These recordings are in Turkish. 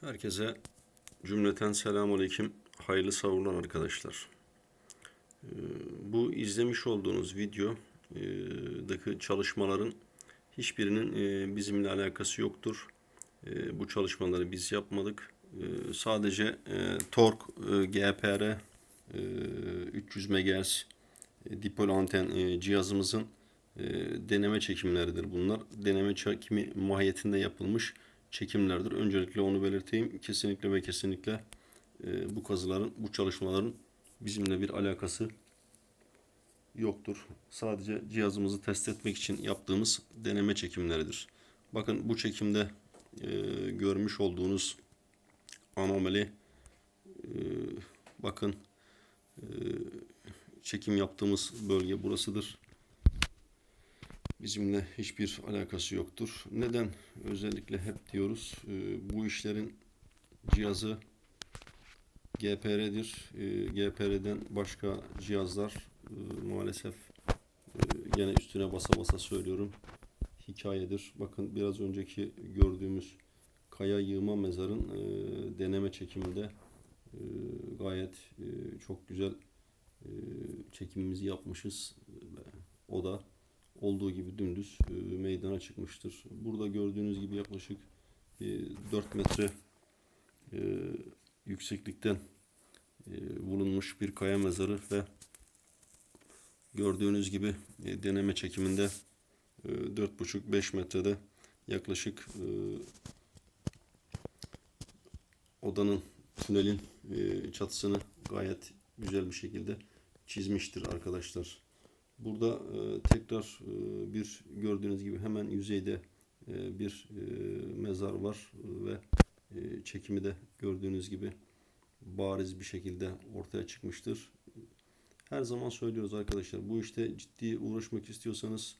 Herkese cümleten selamünaleyküm. Hayırlı savurlar arkadaşlar. Ee, Bu izlemiş olduğunuz videodaki çalışmaların hiçbirinin e, bizimle alakası yoktur. E, Bu çalışmaları biz yapmadık. E, Sadece e, Tork e, GPR e, 300 MHz e, dipol anten e, cihazımızın e, deneme çekimleridir bunlar. Deneme çekimi mahiyetinde yapılmış çekimlerdir. Öncelikle onu belirteyim. Kesinlikle ve kesinlikle e, bu kazıların, bu çalışmaların bizimle bir alakası yoktur. Sadece cihazımızı test etmek için yaptığımız deneme çekimleridir. Bakın bu çekimde e, görmüş olduğunuz anomali e, bakın e, çekim yaptığımız bölge burasıdır. Bizimle hiçbir alakası yoktur. Neden özellikle hep diyoruz? E, bu işlerin cihazı GPR'dir. E, GPR'den başka cihazlar e, maalesef e, gene üstüne basa basa söylüyorum. Hikayedir. Bakın biraz önceki gördüğümüz kaya yığma mezarın e, deneme çekiminde e, gayet e, çok güzel e, çekimimizi yapmışız. O da olduğu gibi dümdüz e, meydana çıkmıştır. Burada gördüğünüz gibi yaklaşık e, 4 metre e, yükseklikten e, bulunmuş bir kaya mezarı ve gördüğünüz gibi e, deneme çekiminde e, 4,5-5 metrede yaklaşık e, odanın tünelin e, çatısını gayet güzel bir şekilde çizmiştir arkadaşlar. Burada e, tekrar e, bir gördüğünüz gibi hemen yüzeyde e, bir e, mezar var ve e, çekimi de gördüğünüz gibi bariz bir şekilde ortaya çıkmıştır. Her zaman söylüyoruz arkadaşlar bu işte ciddi uğraşmak istiyorsanız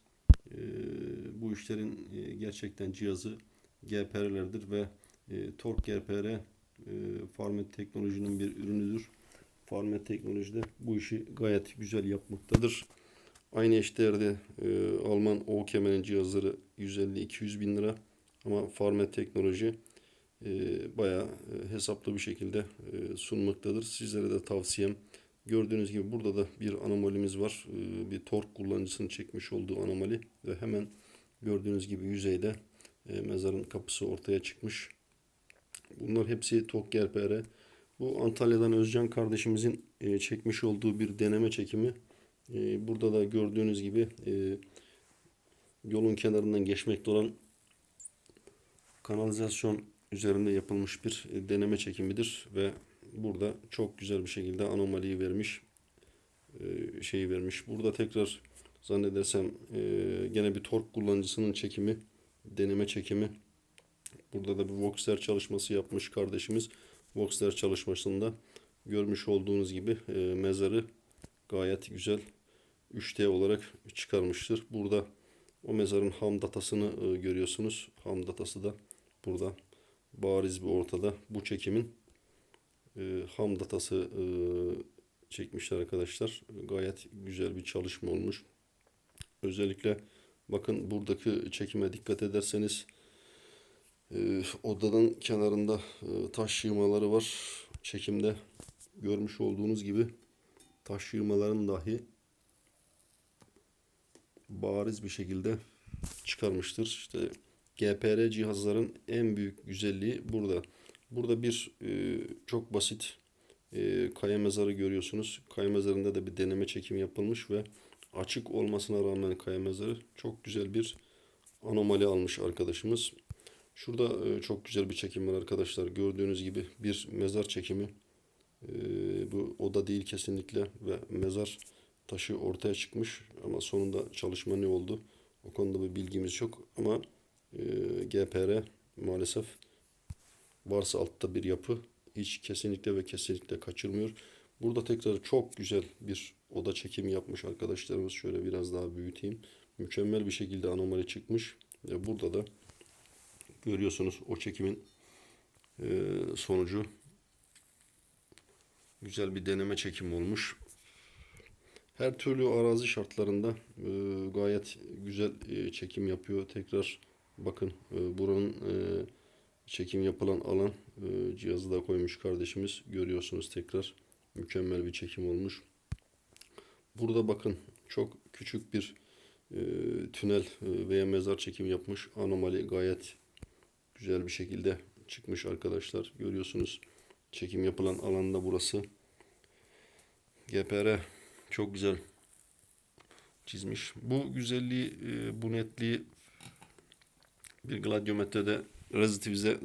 e, bu işlerin e, gerçekten cihazı GPR'lerdir ve e, Tork GPR e, Farmet teknolojinin bir ürünüdür. Farmet teknolojide bu işi gayet güzel yapmaktadır. Aynı eşdeğerde e, Alman O kemerin cihazları 150-200 bin lira ama Farmet teknoloji e, bayağı e, hesaplı bir şekilde e, sunmaktadır. Sizlere de tavsiyem gördüğünüz gibi burada da bir anomalimiz var. E, bir tork kullanıcısının çekmiş olduğu anomali ve hemen gördüğünüz gibi yüzeyde e, mezarın kapısı ortaya çıkmış. Bunlar hepsi TOK GPR. Bu Antalya'dan Özcan kardeşimizin e, çekmiş olduğu bir deneme çekimi. E, burada da gördüğünüz gibi e, yolun kenarından geçmekte olan kanalizasyon üzerinde yapılmış bir e, deneme çekimidir ve burada çok güzel bir şekilde anomaliyi vermiş e, şeyi vermiş. Burada tekrar zannedersem e, gene bir tork kullanıcısının çekimi deneme çekimi Burada da bir Voxer çalışması yapmış kardeşimiz. Voxer çalışmasında görmüş olduğunuz gibi mezarı gayet güzel 3D olarak çıkarmıştır. Burada o mezarın ham datasını e, görüyorsunuz. Ham datası da burada bariz bir ortada. Bu çekimin e, ham datası e, çekmişler arkadaşlar. Gayet güzel bir çalışma olmuş. Özellikle bakın buradaki çekime dikkat ederseniz odanın kenarında taş yığmaları var. Çekimde görmüş olduğunuz gibi taş yığmaların dahi bariz bir şekilde çıkarmıştır. İşte GPR cihazların en büyük güzelliği burada. Burada bir e, çok basit e, kaya mezarı görüyorsunuz. Kaya mezarında da bir deneme çekimi yapılmış ve açık olmasına rağmen kaya mezarı çok güzel bir anomali almış arkadaşımız. Şurada e, çok güzel bir çekim var arkadaşlar. Gördüğünüz gibi bir mezar çekimi. E, bu oda değil kesinlikle ve mezar taşı ortaya çıkmış ama sonunda çalışma ne oldu? O konuda bir bilgimiz yok ama e, GPR maalesef varsa altta bir yapı hiç kesinlikle ve kesinlikle kaçırmıyor. Burada tekrar çok güzel bir oda çekimi yapmış arkadaşlarımız. Şöyle biraz daha büyüteyim. Mükemmel bir şekilde anomali çıkmış. Ve burada da görüyorsunuz o çekimin e, sonucu güzel bir deneme çekim olmuş. Her türlü arazi şartlarında e, gayet güzel e, çekim yapıyor. Tekrar bakın e, buranın e, çekim yapılan alan e, cihazı da koymuş kardeşimiz. Görüyorsunuz tekrar mükemmel bir çekim olmuş. Burada bakın çok küçük bir e, tünel e, veya mezar çekimi yapmış. Anomali gayet güzel bir şekilde çıkmış arkadaşlar. Görüyorsunuz çekim yapılan alanda burası. GPR çok güzel çizmiş. Bu güzelliği, e, bu netliği bir gladyometrede rezitivize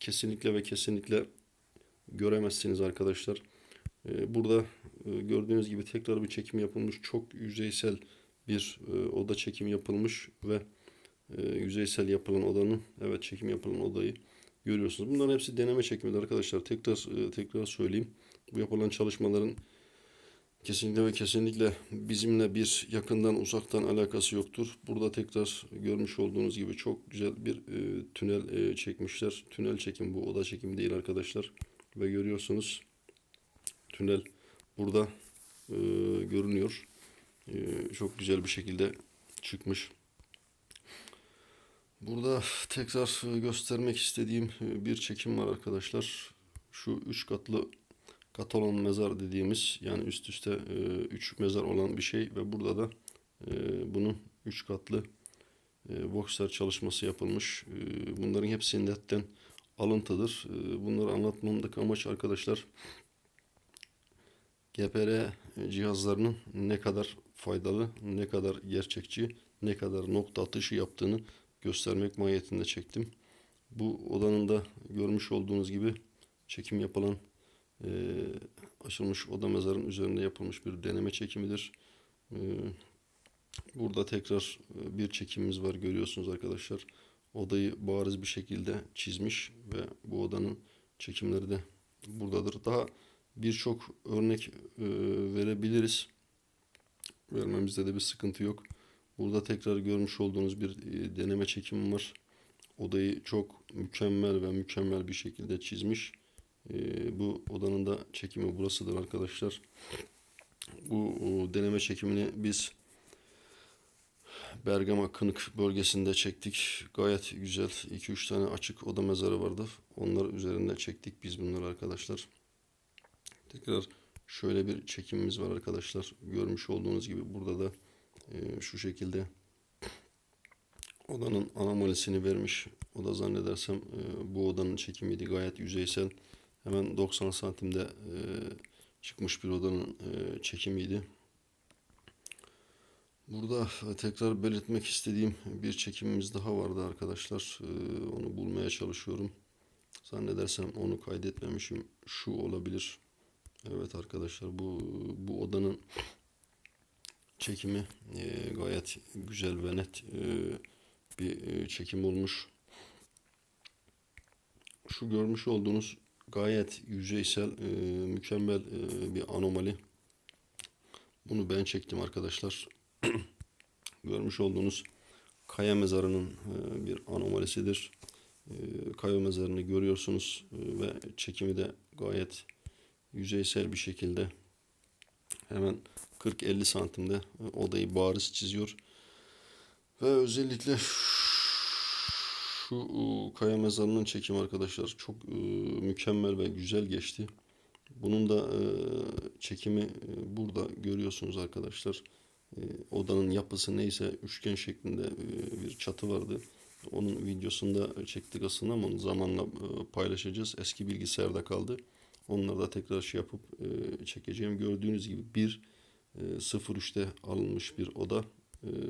kesinlikle ve kesinlikle göremezsiniz arkadaşlar. E, Burada e, gördüğünüz gibi tekrar bir çekim yapılmış. Çok yüzeysel bir oda çekimi yapılmış ve yüzeysel yapılan odanın evet çekim yapılan odayı görüyorsunuz. Bunların hepsi deneme çekimidir arkadaşlar. Tekrar tekrar söyleyeyim. Bu yapılan çalışmaların kesinlikle ve kesinlikle bizimle bir yakından uzaktan alakası yoktur. Burada tekrar görmüş olduğunuz gibi çok güzel bir e, tünel e, çekmişler. Tünel çekim bu oda çekimi değil arkadaşlar. Ve görüyorsunuz tünel burada e, görünüyor. E, çok güzel bir şekilde çıkmış. Burada tekrar e, göstermek istediğim e, bir çekim var arkadaşlar. Şu üç katlı Katalon mezar dediğimiz yani üst üste e, üç mezar olan bir şey ve burada da e, bunun üç katlı e, boxer çalışması yapılmış. E, bunların hepsi netten alıntıdır. E, bunları anlatmamdaki amaç arkadaşlar GPR cihazlarının ne kadar faydalı, ne kadar gerçekçi, ne kadar nokta atışı yaptığını göstermek mahiyetinde çektim. Bu odanın da görmüş olduğunuz gibi çekim yapılan e, açılmış oda mezarın üzerinde yapılmış bir deneme çekimidir. E, burada tekrar e, bir çekimimiz var görüyorsunuz arkadaşlar. Odayı bariz bir şekilde çizmiş ve bu odanın çekimleri de buradadır. Daha birçok örnek e, verebiliriz. Vermemizde de bir sıkıntı yok. Burada tekrar görmüş olduğunuz bir e, deneme çekimi var. Odayı çok mükemmel ve mükemmel bir şekilde çizmiş. E, bu odanın da çekimi burasıdır arkadaşlar. Bu deneme çekimini biz Bergama Kınık bölgesinde çektik. Gayet güzel 2-3 tane açık oda mezarı vardı. Onlar üzerinde çektik biz bunları arkadaşlar. Tekrar şöyle bir çekimimiz var arkadaşlar. Görmüş olduğunuz gibi burada da e, şu şekilde odanın anomalisini vermiş. O da zannedersem e, bu odanın çekimiydi. Gayet yüzeysel. Hemen 90 santimde e, çıkmış bir odanın e, çekimiydi. Burada tekrar belirtmek istediğim bir çekimimiz daha vardı arkadaşlar. E, onu bulmaya çalışıyorum. Zannedersem onu kaydetmemişim. Şu olabilir. Evet arkadaşlar bu bu odanın çekimi e, gayet güzel ve net e, bir e, çekim olmuş. Şu görmüş olduğunuz gayet yüzeysel, e, mükemmel e, bir anomali. Bunu ben çektim arkadaşlar. görmüş olduğunuz kaya mezarının e, bir anomalisidir. E, kaya mezarını görüyorsunuz e, ve çekimi de gayet yüzeysel bir şekilde hemen 40-50 santimde e, odayı bariz çiziyor. Ve özellikle şu e, kaya mezarının çekimi arkadaşlar çok e, mükemmel ve güzel geçti. Bunun da çekimi burada görüyorsunuz arkadaşlar. Odanın yapısı neyse üçgen şeklinde bir çatı vardı. Onun videosunda çektik aslında ama zamanla paylaşacağız. Eski bilgisayarda kaldı. Onları da tekrar şey yapıp çekeceğim. Gördüğünüz gibi bir e, 03'te alınmış bir oda.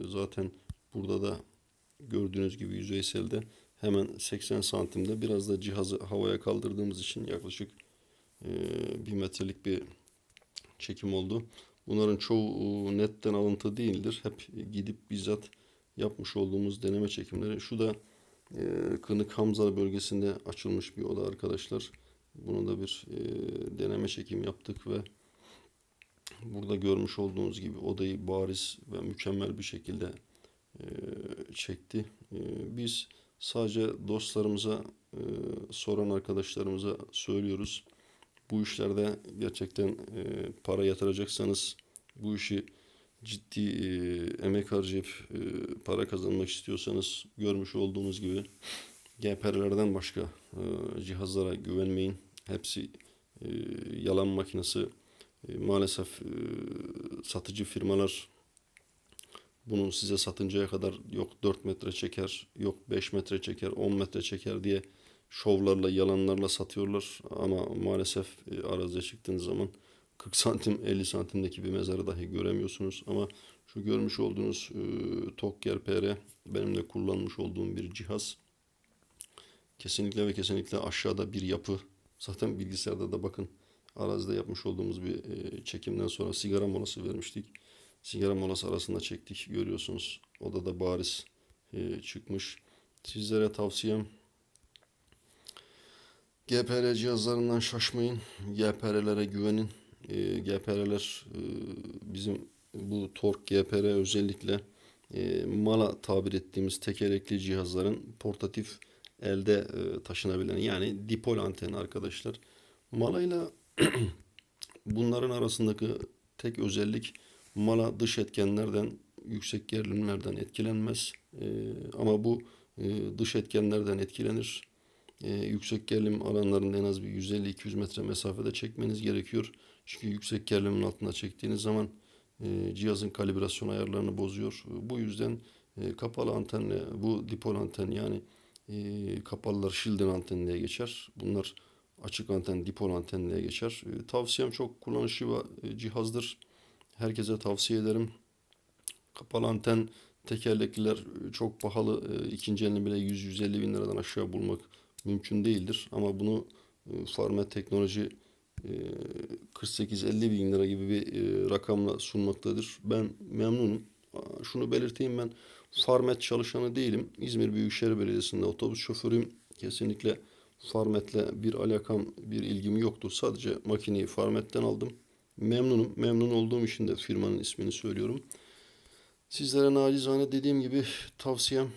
Zaten burada da gördüğünüz gibi yüzeyselde hemen 80 santimde biraz da cihazı havaya kaldırdığımız için yaklaşık e, bir metrelik bir çekim oldu. Bunların çoğu netten alıntı değildir. Hep gidip bizzat yapmış olduğumuz deneme çekimleri. Şu da e, Kınık Hamza bölgesinde açılmış bir oda arkadaşlar. Bunu da bir e, deneme çekim yaptık ve burada görmüş olduğunuz gibi odayı bariz ve mükemmel bir şekilde e, çekti. E, biz sadece dostlarımıza, e, soran arkadaşlarımıza söylüyoruz. Bu işlerde gerçekten e, para yatıracaksanız bu işi ciddi e, emek harcayıp para kazanmak istiyorsanız görmüş olduğunuz gibi GPR'lerden başka cihazlara güvenmeyin. Hepsi yalan makinesi. Maalesef satıcı firmalar bunu size satıncaya kadar yok 4 metre çeker, yok 5 metre çeker, 10 metre çeker diye şovlarla, yalanlarla satıyorlar. Ama maalesef e, araziye çıktığınız zaman 40 santim, 50 santimdeki bir mezarı dahi göremiyorsunuz. Ama şu görmüş olduğunuz e, Tokyer PR benim de kullanmış olduğum bir cihaz. Kesinlikle ve kesinlikle aşağıda bir yapı. Zaten bilgisayarda da bakın arazide yapmış olduğumuz bir e, çekimden sonra sigara molası vermiştik. Sigara molası arasında çektik görüyorsunuz. Odada bariz e, çıkmış. Sizlere tavsiyem GPR cihazlarından şaşmayın. GPR'lere güvenin. E, GPR'ler e, bizim bu Tork GPR özellikle e, mala tabir ettiğimiz tekerlekli cihazların portatif elde e, taşınabilen yani dipol anteni arkadaşlar. Malayla bunların arasındaki tek özellik mala dış etkenlerden yüksek gerilimlerden etkilenmez. E, ama bu e, dış etkenlerden etkilenir. E, yüksek gerilim alanlarında en az bir 150-200 metre mesafede çekmeniz gerekiyor. Çünkü yüksek gerilimin altında çektiğiniz zaman e, cihazın kalibrasyon ayarlarını bozuyor. Bu yüzden e, kapalı antenle bu dipol anten yani e, kapalılar shielded anten diye geçer. Bunlar açık anten dipol anten diye geçer. E, tavsiyem çok kullanışlı bir e, cihazdır. Herkese tavsiye ederim. Kapalı anten tekerlekliler e, çok pahalı. E, ikinci elini bile 100-150 bin liradan aşağı bulmak mümkün değildir. Ama bunu Farmet Teknoloji e, 48-50 bin lira gibi bir rakamla sunmaktadır. Ben memnunum. Şunu belirteyim ben Farmet çalışanı değilim. İzmir Büyükşehir Belediyesi'nde otobüs şoförüyüm. Kesinlikle Farmet'le bir alakam, bir ilgim yoktur. Sadece makineyi Farmet'ten aldım. Memnunum. Memnun olduğum için de firmanın ismini söylüyorum. Sizlere nacizane dediğim gibi tavsiyem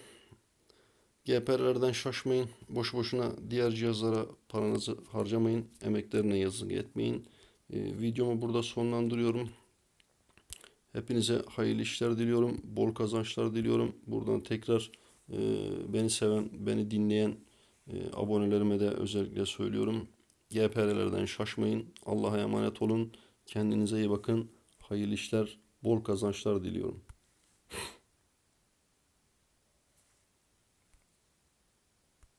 GPR'lerden şaşmayın. Boş boşuna diğer cihazlara paranızı harcamayın. Emeklerine yazık etmeyin. Ee, videomu burada sonlandırıyorum. Hepinize hayırlı işler diliyorum. Bol kazançlar diliyorum. Buradan tekrar e, beni seven, beni dinleyen e, abonelerime de özellikle söylüyorum. GPR'lerden şaşmayın. Allah'a emanet olun. Kendinize iyi bakın. Hayırlı işler, bol kazançlar diliyorum.